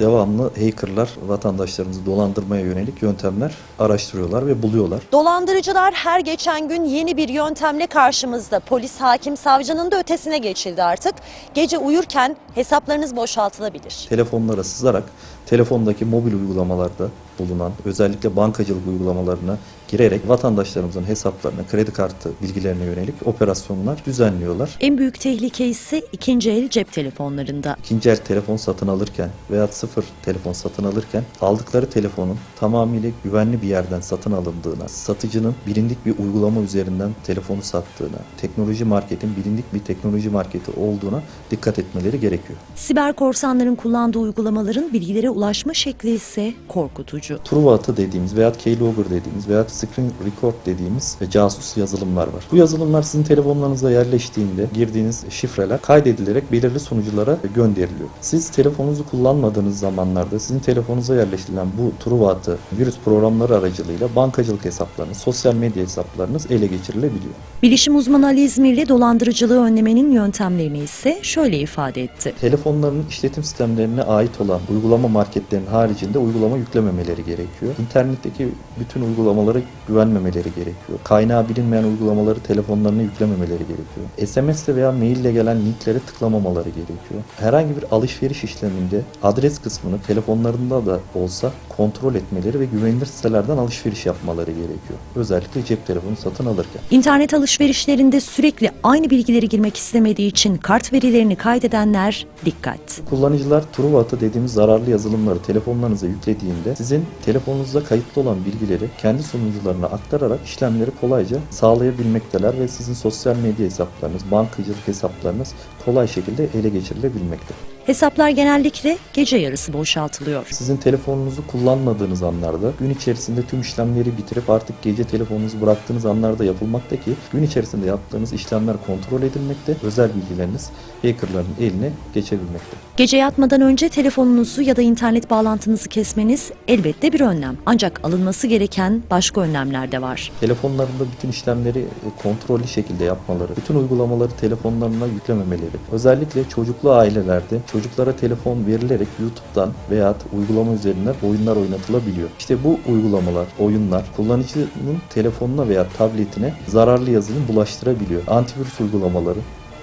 devamlı hackerlar vatandaşlarımızı dolandırmaya yönelik yöntemler araştırıyorlar ve buluyorlar. Dolandırıcılar her geçen gün yeni bir yöntemle karşımızda. Polis, hakim, savcının da ötesine geçildi artık. Gece uyurken hesaplarınız boşaltılabilir. Telefonlara sızarak telefondaki mobil uygulamalarda bulunan özellikle bankacılık uygulamalarına girerek vatandaşlarımızın hesaplarına, kredi kartı bilgilerine yönelik operasyonlar düzenliyorlar. En büyük tehlike ise ikinci el cep telefonlarında. İkinci el telefon satın alırken veya sıfır telefon satın alırken aldıkları telefonun tamamıyla güvenli bir yerden satın alındığına, satıcının bilindik bir uygulama üzerinden telefonu sattığına, teknoloji marketin bilindik bir teknoloji marketi olduğuna dikkat etmeleri gerekiyor. Siber korsanların kullandığı uygulamaların bilgilere ulaşma şekli ise korkutucu. Truva atı dediğimiz veya keylogger dediğimiz veya screen record dediğimiz ve casus yazılımlar var. Bu yazılımlar sizin telefonlarınıza yerleştiğinde girdiğiniz şifreler kaydedilerek belirli sunuculara gönderiliyor. Siz telefonunuzu kullanmadığınız zamanlarda sizin telefonunuza yerleştirilen bu Truva atı virüs programları aracılığıyla bankacılık hesaplarınız, sosyal medya hesaplarınız ele geçirilebiliyor. Bilişim uzmanı Ali İzmirli dolandırıcılığı önlemenin yöntemlerini ise şöyle ifade etti. Telefonların işletim sistemlerine ait olan uygulama marketlerinin haricinde uygulama yüklememeleri gerekiyor. İnternetteki bütün uygulamalara güvenmemeleri gerekiyor. Kaynağı bilinmeyen uygulamaları telefonlarına yüklememeleri gerekiyor. SMS ile veya mail ile gelen linklere tıklamamaları gerekiyor. Herhangi bir alışveriş işleminde adres kısmını telefonlarında da olsa kontrol etmeleri ve güvenilir sitelerden alışveriş yapmaları gerekiyor. Özellikle cep telefonu satın alırken. İnternet alışverişlerinde sürekli aynı bilgileri girmek istemediği için kart verilerini kaydedenler dikkat. Kullanıcılar Truvat'ı dediğimiz zararlı yazılımları telefonlarınıza yüklediğinde sizin telefonunuzda kayıtlı olan bilgileri kendi sunucularına aktararak işlemleri kolayca sağlayabilmekteler ve sizin sosyal medya hesaplarınız, bankacılık hesaplarınız kolay şekilde ele geçirilebilmekte. Hesaplar genellikle gece yarısı boşaltılıyor. Sizin telefonunuzu kullanmadığınız anlarda gün içerisinde tüm işlemleri bitirip artık gece telefonunuzu bıraktığınız anlarda yapılmakta ki gün içerisinde yaptığınız işlemler kontrol edilmekte, özel bilgileriniz hackerların eline geçebilmekte. Gece yatmadan önce telefonunuzu ya da internet bağlantınızı kesmeniz elbette bir önlem. Ancak alınması gereken başka önlemler de var. Telefonlarında bütün işlemleri e, kontrollü şekilde yapmaları, bütün uygulamaları telefonlarına yüklememeleri, özellikle çocuklu ailelerde çocuklara telefon verilerek YouTube'dan veya uygulama üzerinden oyunlar oynatılabiliyor. İşte bu uygulamalar, oyunlar kullanıcının telefonuna veya tabletine zararlı yazılım bulaştırabiliyor. Antivirüs uygulamaları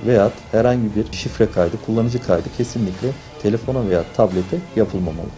veya herhangi bir şifre kaydı, kullanıcı kaydı kesinlikle telefona veya tablete yapılmamalı.